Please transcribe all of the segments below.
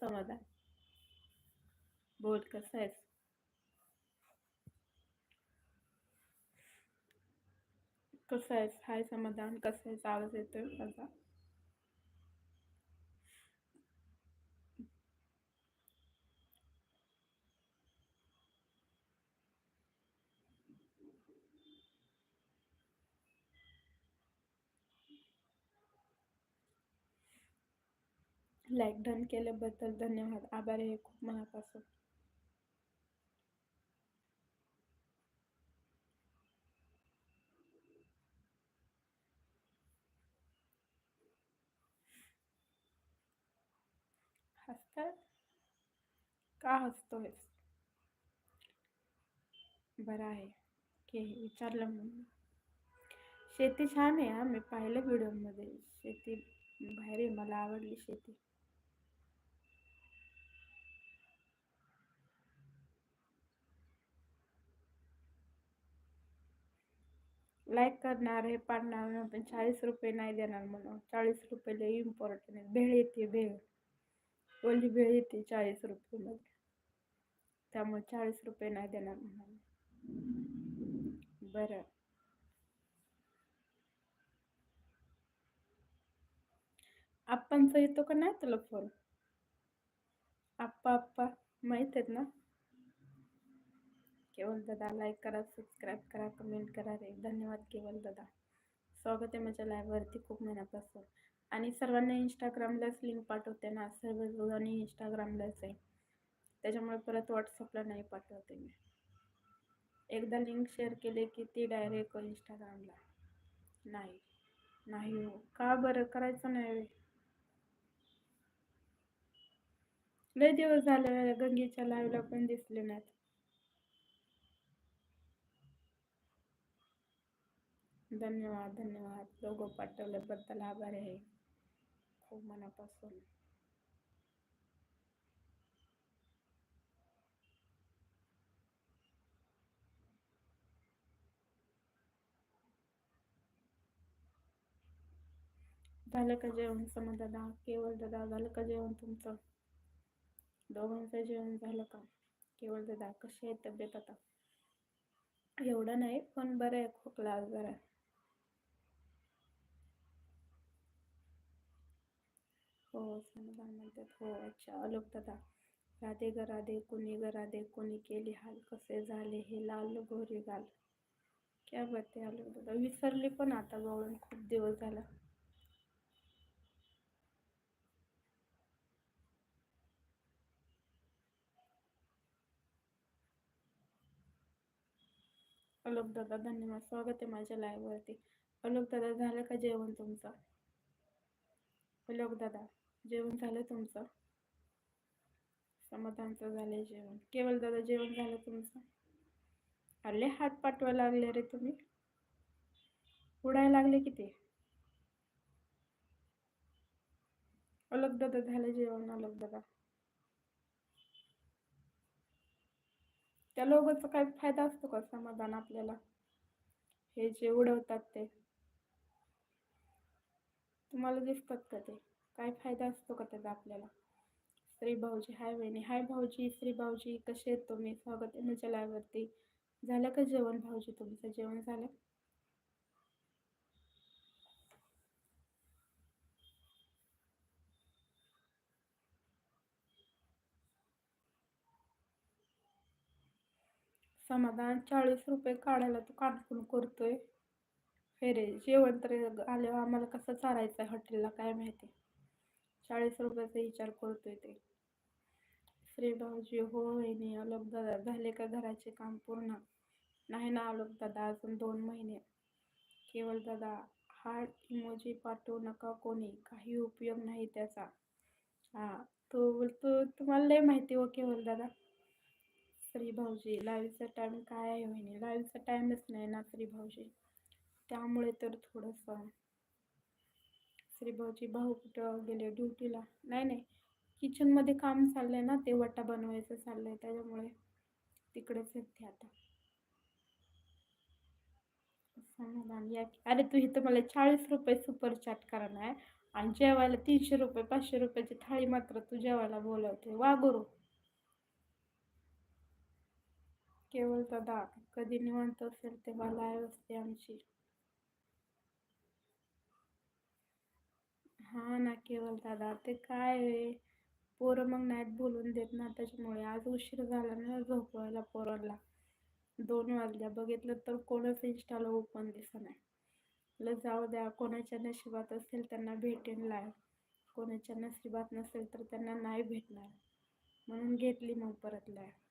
समाधान. बोल कसं आहेस? कसं आहेस? हाय समाधान. कसं आहेस? आवाज येतोय माझा? लाईक डन केल्याबद्दल धन्यवाद. आभार आहे खूप मनापासून. हसतात? का हसतोयस? बरं आहे. की विचारलं शेती छान हा. मी पाहिलं व्हिडिओमध्ये. शेती भारी मला आवडली शेती. लाईक करणार हे पाडणार पण चाळीस रुपये नाही देणार म्हणून. चाळीस रुपये लई इम्पॉर्टंट आहे. भेळ येते भेळ. ओली भेळ येते चाळीस रुपयेमध्ये. त्यामुळे चाळीस रुपये नाही देणार म्हणून. बरं. आप्पांचा येतो का नाही तुला फोन आप्पा आप्पा माहीत आहेत ना? केवल दादा. लाईक करा सबस्क्राईब करा कमेंट करा रे. धन्यवाद केवल दादा. स्वागत आहे माझ्या लाईव्हवरती खूप महिन्यापासून आणि सर्वांना इंस्टाग्रामलाच लिंक पाठवते ना. सर्व जणांनी इंस्टाग्रामलाच आहे. त्याच्यामुळे परत व्हॉट्सअपला नाही पाठवते मी. एकदा लिंक शेअर केले की ती डायरेक्ट इंस्टाग्रामला नाही. नाही हो. का बरं? करायचं नाही लय दिवस झाले गंगेच्या लाईव्हला पण दिसले नाहीत. धन्यवाद धन्यवाद. लोगो पाठवल्याबद्दल आभार आहे. खूप मनापासून. झालं का जेवण सम दादा केवळ दादा झालं का जेवण तुमचं? दोघांचं जेवण झालं का? केवळ दादा कशी आहे तब्येत आता? एवढं नाही पण बरं आहे खोकला जरा. हो सनबान म्हणतात. हो अच्छा अलोक दादा. राधे ग राधे कोणी ग राधे कोणी केली हाल कसे झाले हे लाल गोरी गाल. क्या बते अलोक दादा. विसरली पण आता गवळून खूप दिवस झाला. अलोक दादा धन्यवाद. स्वागत आहे माझ्या लाईव्हवरती अलोक दादा झालं का जेवण तुमचं? अलोक दादा. जेवण झालं तुमचं? समाधानचं झालंय जेवण. केवळ दादा जेवण झालं तुमचं? अरे हात पाठवा लागले रे तुम्ही. उडायला लागले किती? अलग दादा झालं जेवण अलग दादा. त्या लोकांचा काय फायदा असतो का समाधान आपल्याला? हे जे उडवतात ते. तुम्हाला दिसतात का ते? काय फायदा असतो का त्याचा आपल्याला? श्री भाऊजी हाय वहिनी हाय भाऊजी श्री भाऊजी कसे आहेत तुम्ही? स्वागत आहे माझ्या लाईव्हवरती झालं का जेवण भाऊजी? तुमचं जेवण झालं? समाधान. चाळीस रुपये काढायला तू काढून करतोय. फेरे. जेवण तर आल्यावर आम्हाला कसं चारायचं आहे हॉटेलला काय माहिती? चाळीस रुपयाचा विचार करतोय ते. श्री भाऊजी हो वहिनी अलोक दादा झाले का घराचे काम पूर्ण? नाही ना अलोक दादा अजून दोन महिने. केवळ दादा हार्ट इमोजी पाठवू नका कोणी काही उपयोग नाही त्याचा. हा तो तो तुम्हाला लय माहिती हो केवळ दादा. श्री भाऊजी लाईव्हचा टाईम काय आहे वहिनी लाईव्हचा टाईमच नाही ना श्री भाऊजी. त्यामुळे तर थोडंसं श्री भाऊजी भाऊ कुठं गेले? ड्युटीला. नाही नाही. किचनमध्ये काम चाललं आहे ना ते वटा बनवायचं चाललं आहे त्याच्यामुळे तिकडेच येते आता. समाधान. या अरे तू इथं मला चाळीस रुपये सुपर चॅट करणार आणि जेवायला तीनशे रुपये पाचशे रुपयाची थाळी मात्र तू जेवायला बोलवते. वा गुरु. केवळ दादा कधी निवांत असेल तेव्हा लाईव्ह असते आमची. हा ना केवळ दादा ते काय आहे, पोरं मग नाहीत बोलून देत ना त्याच्यामुळे. आज उशीर झाला ना झोपवायला पोरांना दोन वाजल्या. बघितलं तर कोणच इंस्टाला ओपन दिसत नाही. ल जाऊ द्या. कोणाच्या नशिबात असेल त्यांना भेटेन लाईव्ह कोणाच्या नशिबात नसेल तर त्यांना नाही भेटणार. म्हणून घेतली मग परत लाईव्ह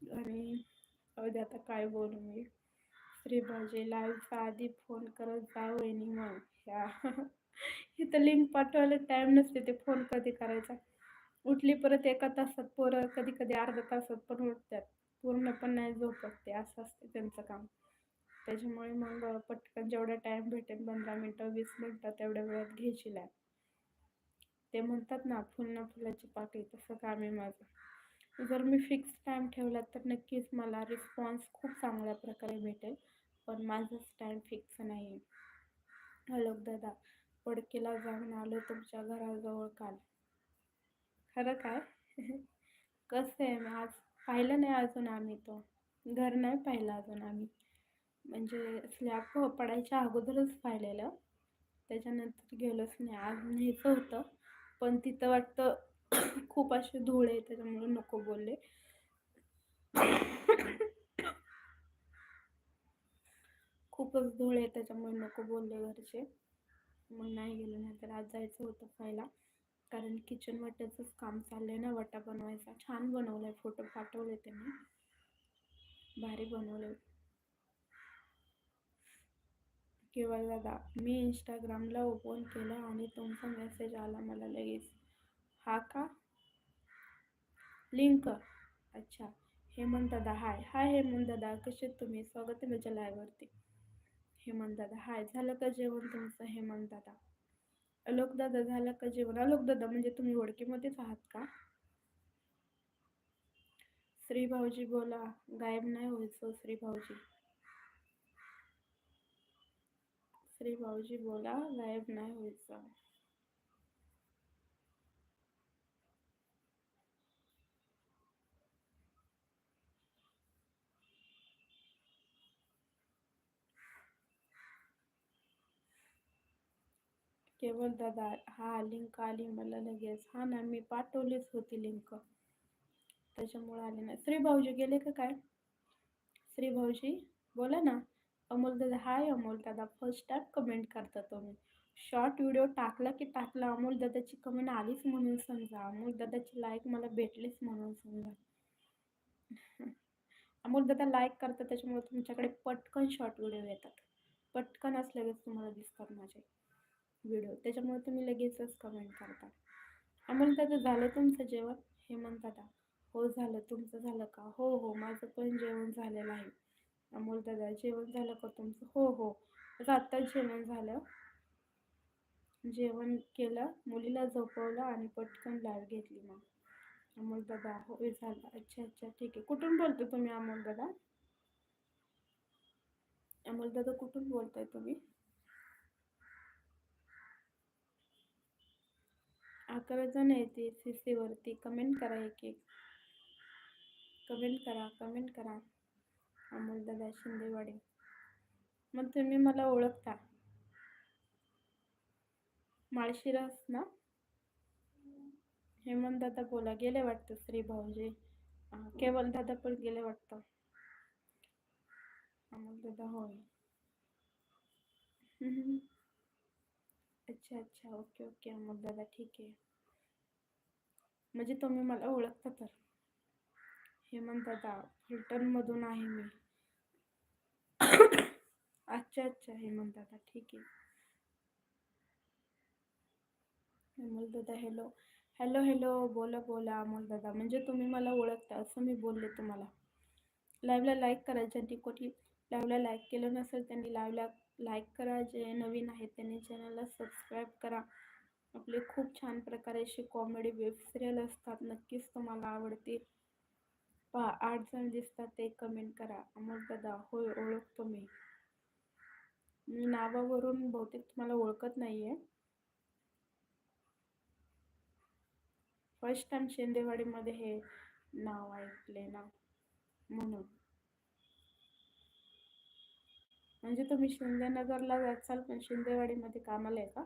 आणि अवद्या आता काय बोलू मी. श्रीभाजी लाईव्हचा आधी फोन करत जा वहिनी मग. ह्या इथं लिंक पाठवायला टाईम नसते ते फोन कधी करायचा. उठली परत एका तासात पोरं कधी कधी अर्ध्या तासात पण उठतात. पूर्ण पण नाही झोपत ते असं असते त्यांचं काम. त्याच्यामुळे मग पटकन जेवढा टाईम भेटेल पंधरा मिनटं वीस मिनटं तेवढ्या वेळात घ्यायची लाईव्ह ते म्हणतात ना फुल ना फुलाची पाकळी तसं काम आहे माझं. जर मी फिक्स टाईम ठेवला तर नक्कीच मला रिस्पॉन्स खूप चांगल्या प्रकारे भेटेल. पण माझंच टाईम फिक्स नाही आहे हॅलो दादा. पडकेला जाऊन आलो तुमच्या घराजवळ काल. खरं काय? कसं आहे आज? पाहिलं नाही अजून आम्ही तो. घर नाही पाहिलं अजून आम्ही. म्हणजे स्लॅब पडायच्या अगोदरच पाहिलेलं. त्याच्यानंतर गेलोच नाही. आज न्यायचं होतं. पण तिथं वाटतं खूप असे धूळ आहे त्याच्यामुळे नको बोलले. खूपच धूळ आहे त्याच्यामुळे नको बोलले घरचे. मग नाही गेलो नाही तर आज जायचं होतं खायला. कारण किचन वाट्याचंच काम चाललंय ना वटा बनवायचा. छान बनवलाय फोटो पाठवले त्यांनी. भारी बनवले. केवळ दादा मी इंस्टाग्रामला ओपन केलं आणि तुमचा मेसेज आला मला लगेच. हा का? लिंक अच्छा. हेमंत दादा हाय हाय हेमंत दादा कसे तुम्ही? स्वागत आहे माझ्या लाईव्हवरती हेमंतदादा हाय झालं का जेवण तुमचं? हेमंतदादा अलोक दादा झालं का जेवण? अलोक दादा म्हणजे तुम्ही ओळखीमध्येच आहात का? श्री भाऊजी बोला. गायब नाही व्हायचं श्री भाऊजी. श्री भाऊजी बोला गायब नाही व्हायचं. केवळ दादा. हा लिंक आली मला लगेच. हा ना मी पाठवलीच होती लिंक त्याच्यामुळे आले नाही. श्री भाऊजी गेले का काय? श्री भाऊजी बोला ना. अमोल दादा हाय अमोल दादा. फर्स्ट टाइम कमेंट करता तुम्ही. शॉर्ट व्हिडिओ टाकला की टाकला. अमोल दादाची कमेंट आलीच म्हणून समजा. अमोल दादाची लाईक मला भेटलीच म्हणून समजा. अमोल दादा लाईक करतात त्याच्यामुळे तुमच्याकडे पटकन शॉर्ट व्हिडिओ येतात. पटकन असल्यागच तुम्हाला दिसतात माझे. व्हिडिओ त्याच्यामुळे तुम्ही लगेचच कमेंट करता. अमोल दादा झालं तुमचं जेवण. हे म्हणतात हो झालं. तुमचं झालं का? हो हो. माझं पण जेवण झालेलं आहे. अमोल दादा जेवण झालं का तुमचं? हो हो. आत्ताच जेवण झालं. जेवण केलं. मुलीला झोपवलं आणि पटकन लाईव्ह घेतली मग. अमोल दादा हो झालं. अच्छा अच्छा. ठीक आहे. कुठून बोलतो तुम्ही अमोल दादा? अमोल दादा कुठून बोलताय तुम्ही? अकरा जण येते सी सीवरती कमेंट करा एक एक कमेंट करा कमेंट करा. अमोलदादा शिंदेवाडे. मग तुम्ही मला ओळखता. माळशिरस ना? हेमंत दादा बोला गेले वाटतं श्री भाऊजी. केवल दादा पण गेले वाटतं. अमोल दादा होय. अच्छा अच्छा. Okay okay. अमोल दादा ठीक आहे. म्हणजे तुम्ही मला ओळखता तर. हेमंत दादा फलटणमधून आहे मी. अच्छा अच्छा. हेमंत दादा ठीक आहे. अमोल दादा हॅलो हॅलो हॅलो बोला बोला अमोल दादा. म्हणजे तुम्ही मला ओळखता असं मी बोलले तुम्हाला. लाईव्हला लाईक करायच्या ज्यांनी कोणी लाईव्हला लाईक केलं नसेल त्यांनी लाईव्हला लाईक करा. जे नवीन आहेत त्यांनी चॅनलला सबस्क्राईब करा. आपले खूप छान प्रकारे अशी कॉमेडी वेब सिरियल असतात. नक्कीच तुम्हाला आवडते पहा आठ जण दिसतात ते कमेंट करा. अमोल दादा होय ओळखतो मी. मी नावावरून बहुतेक तुम्हाला ओळखत नाही आहे फर्स्ट टाइम शेंदेवाडीमध्ये हे नाव ऐकले ना. म्हणून. म्हणजे तुम्ही शिंदेनगरला जाचाल पण शिंदेवाडीमध्ये कामाला आहे का?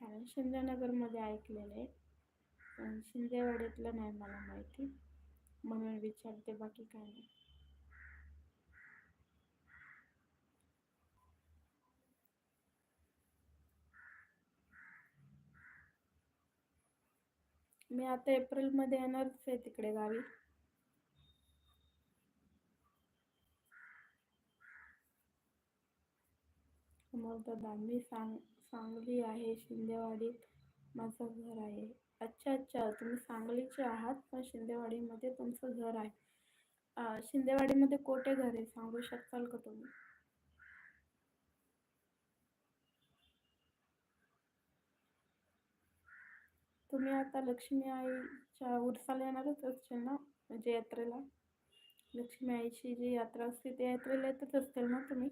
कारण शिंदेनगरमध्ये ऐकलेलं आहे पण शिंदेवाडीतलं नाही मला माहिती. म्हणून विचारते बाकी काय नाही. मी आता एप्रिलमध्ये येणारच आहे तिकडे गावी. मग दादा मी सांग सांगली आहे शिंदेवाडीत माझं घर आहे. अच्छा अच्छा तुम्ही सांगलीचे आहात पण शिंदेवाडीमध्ये तुमचं घर आहे. शिंदेवाडीमध्ये कोठे घर आहे? सांगू शकाल का तुम्ही? तुम्ही आता लक्ष्मी आईच्या उरसाला येणारच असतील ना? म्हणजे यात्रेला? लक्ष्मी आईची जी यात्रा असते त्या यात्रेला येतच असतील ना तुम्ही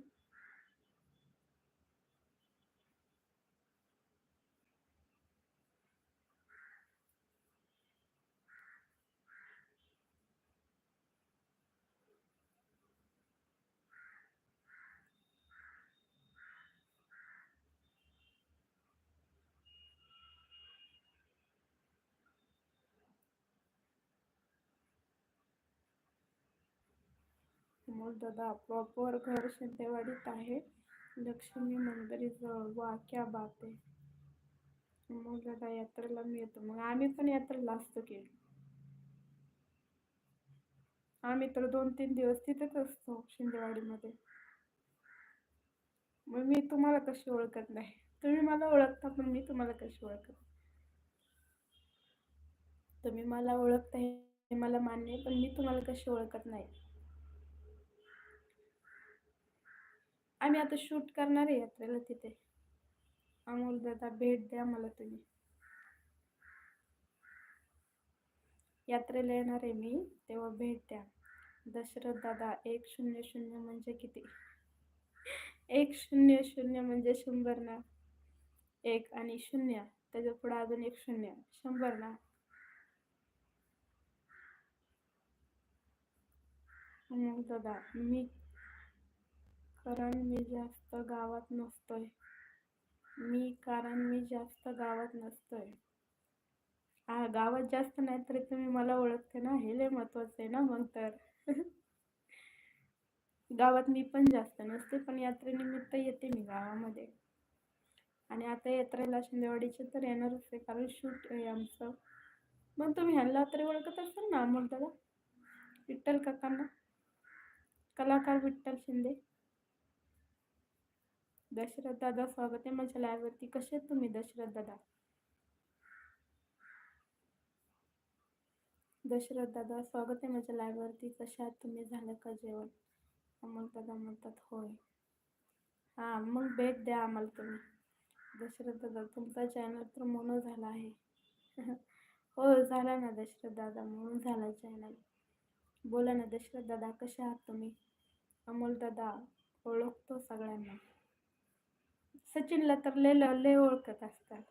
मग दादा प्रॉपर घर शिंदेवाडीत आहे. लक्ष्मी मंदिराजवळ वा क्या बात आहे. मग दादा यात्रेला मी येतो. मग आम्ही पण यात्रेला असतो की. आम्ही तर दोन तीन दिवस तिथेच असतो शिंदेवाडीमध्ये. मग मी तुम्हाला कशी ओळखत नाही. तुम्ही मला ओळखता पण मी तुम्हाला कशी ओळखत तुम्ही मला ओळखता हे मला मान्य आहे पण मी तुम्हाला कशी ओळखत नाही. आम्ही आता शूट करणार आहे यात्रेला तिथे. अमोल दादा भेट द्या मला तुम्ही. यात्रेला येणार आहे मी तेव्हा भेट द्या. दशरथ दादा एक शून्य शून्य म्हणजे किती? एक शून्य शून्य म्हणजे शंभर ना? एक आणि शून्य त्याच्या पुढे अजून एक शून्य शंभर ना? अमोल दादा मी कारण मी जास्त गावात नसतोय. मी कारण मी जास्त गावात नसतोय. हा गावात जास्त नाही तरी तुम्ही मला ओळखते ना? हे लय महत्वाचं आहे ना मग तर. गावात मी पण जास्त नसते पण यात्रेनिमित्त येते मी गावामध्ये. आणि आता यात्रेला शिंदेवाडीचे तर येणारच आहे कारण शूट आहे आमचं. मग तुम्ही ह्यांना तरी ओळखत असाल ना मग दादा? विठ्ठल काकांना? कलाकार विठ्ठल शिंदे? दशरथ दादा स्वागत आहे माझ्या लाईव्हवरती कसे आहेत तुम्ही दशरथ दादा? दशरथ दादा स्वागत आहे माझ्या लाईव्हवरती कशा आहात तुम्ही? झालं का जेवण? अमोल दादा म्हणतात होय. हां मग भेट द्या आम्हाला तुम्ही. दशरथ दादा तुमचा चॅनल तर मोनो झाला आहे. हो झाला ना दशरथ दादा म्हणून झाला चॅनल बोला ना दशरथ दादा कसे आहात तुम्ही? अमोल दादा ओळखतो सगळ्यांना. सचिनला तर लय लय ओळखत असतात.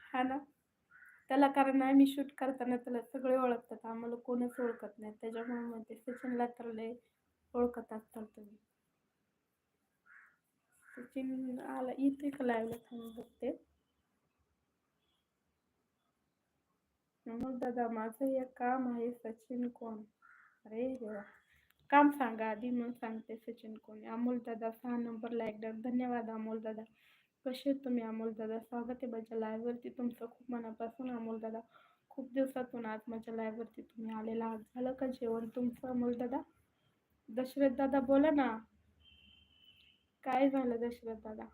हा ना? त्याला कारण आम्ही शूट करताना त्याला सगळे ओळखतात. आम्हाला कोणच ओळखत नाही. त्याच्यामुळे म्हणते सचिनला तर लय ओळखत असतात तुम्ही. सचिन आला इथे का लावलं थांब बघते. मग दादा माझं एक काम आहे सचिन कोण? अरे देवा. काम सांगा आधी मग सांगते सचिन कोणी अमोलदादा सहा नंबरला एकदा धन्यवाद अमोलदादा कसे तुम्ही अमोलदादा स्वागत आहे माझ्या लाईव्हवरती तुमचं खूप मनापासून अमोलदादा खूप दिवसातून आज माझ्या लाईव्हवरती तुम्ही आलेला आहात झालं का जेवण तुमचं अमोलदादा दशरथ दादा बोला ना काय झालं दशरथ दादा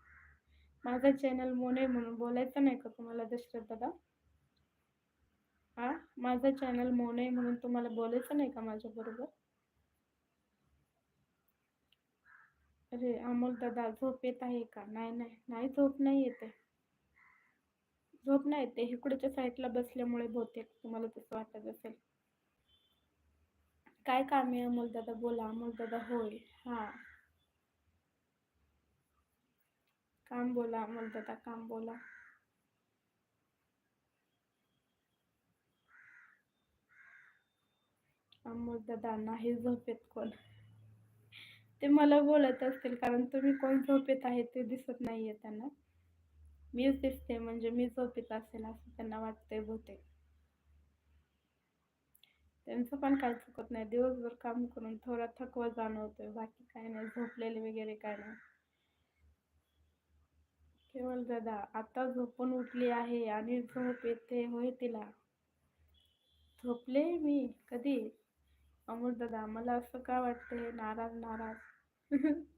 माझा चॅनल मोने म्हणून बोलायचं नाही का तुम्हाला दशरथ दादा हा माझा चॅनल मोने म्हणून तुम्हाला बोलायचं नाही का माझ्याबरोबर अरे अमोल दादा झोप येत आहे का? नाही नाही नाही झोप नाही येते झोप नाही येते इकडच्या साईडला बसल्यामुळे बहुतेक तुम्हाला तसं वाटत असेल. काय काम आहे अमोल दादा? बोला. अमोल दादा होय. हा. काम बोला अमोल दादा काम बोला. अमोल दादा नाही झोपेत कोण? ते मला बोलत असतील कारण तुम्ही कोण झोपेत आहे ते दिसत नाही आहे त्यांना. मीच दिसते म्हणजे मी झोपेत असेल असं त्यांना वाटतंय बहुतेक. त्यांचं पण काय चुकत नाही दिवसभर काम करून थोडा थकवा जाणवतोय बाकी काय नाही झोपलेले वगैरे काय नाही. केवळ दादा आता झोपून उठली आहे आणि झोप येते होय तिला. झोपले मी कधी? अमोल दादा मला असं का वाटतंय? नाराज नाराज.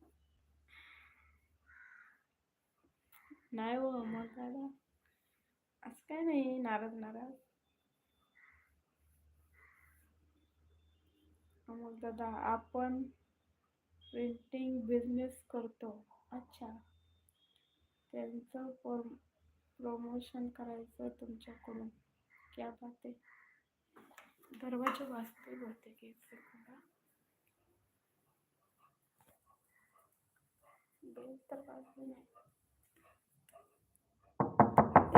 नाही हो मग दादा असं काय नाही नाराज नाराज. मग दादा आपण प्रिंटिंग बिझनेस करतो. अच्छा. त्यांचं प्रमोशन करायचं तुमच्याकडून. क्या बात आहे. दरवाजा वाजते बहुतेक एक सेकंद हा. बेल तर वाजली नाही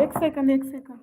एक सेकंद एक सेकंद.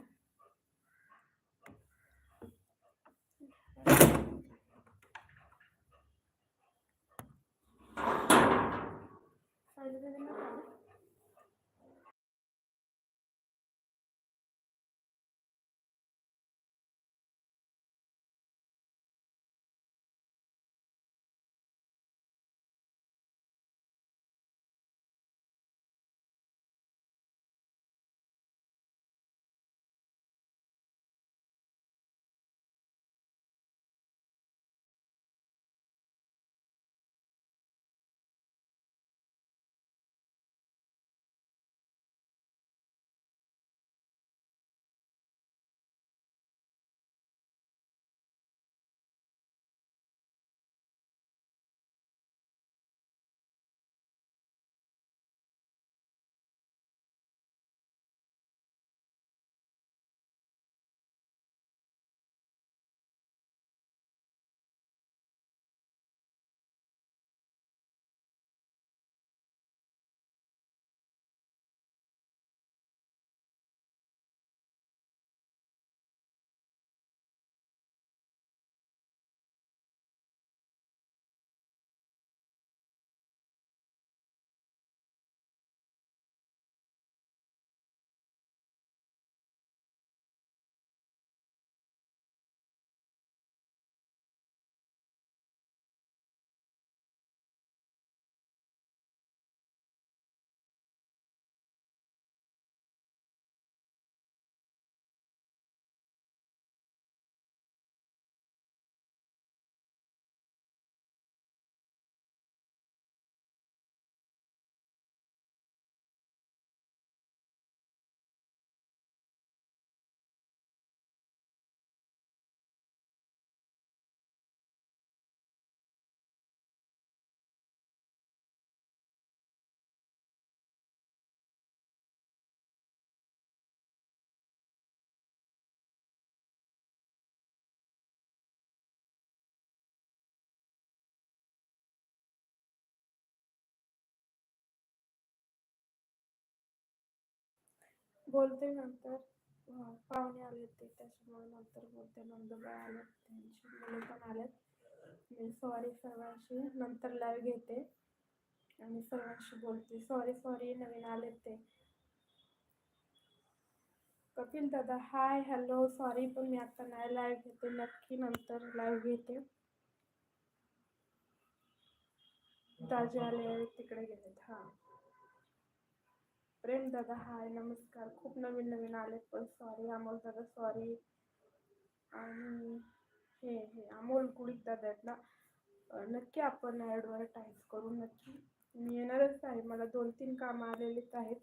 बोलते नंतर पाहुणे आले होते त्याच्यामुळे नंतर बोलते. नंदुबाई आले त्यांची मुलं पण आलेत. मी सॉरी सर्वांशी नंतर लाईव्ह घेते. आणि सर्वांशी बोलते. सॉरी सॉरी नवीन आले ते कपिल दादा हाय हॅलो सॉरी पण मी आता नाही लाईव्ह घेते. नक्की नंतर लाईव्ह घेते. ताजे आले तिकडे गेलेत. हां. प्रेम दादा हाय नमस्कार. खूप नवीन नवीन आलेत पण सॉरी अमोल दादा सॉरी आणि हे हे अमोल कुळीत दादा आहेत ना? नक्की आपण ॲडव्हर्टाईज करू नक्की. मी येणारच आहे मला दोन तीन कामं आलेलीच आहेत.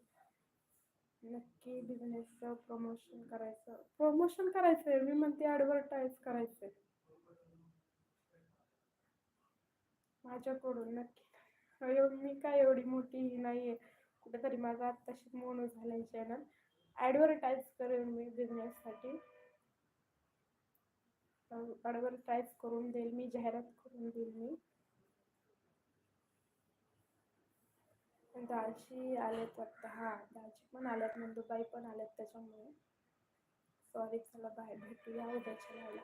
नक्की बिझनेसचं प्रमोशन करायचं. प्रमोशन करायचं आहे मी म्हणते ॲडव्हर्टाईज करायचं आहे माझ्याकडून नक्की. मी काय एवढी मोठी ही नाही आहे कुठेतरी माझा आत्ताशी मोनो झालाय चॅनल ॲडव्हर्टाईज करेन मी बिझनेससाठी ॲडव्हर्टाईज करून देईल मी जाहिरात करून देईल मी. दाजी आलेत वाटतं हां दाजी पण आल्यात नंदूबाई पण आल्यात त्याच्यामुळे. सॉरी चला बाय भेटूया उद्याच्या लाईव्हला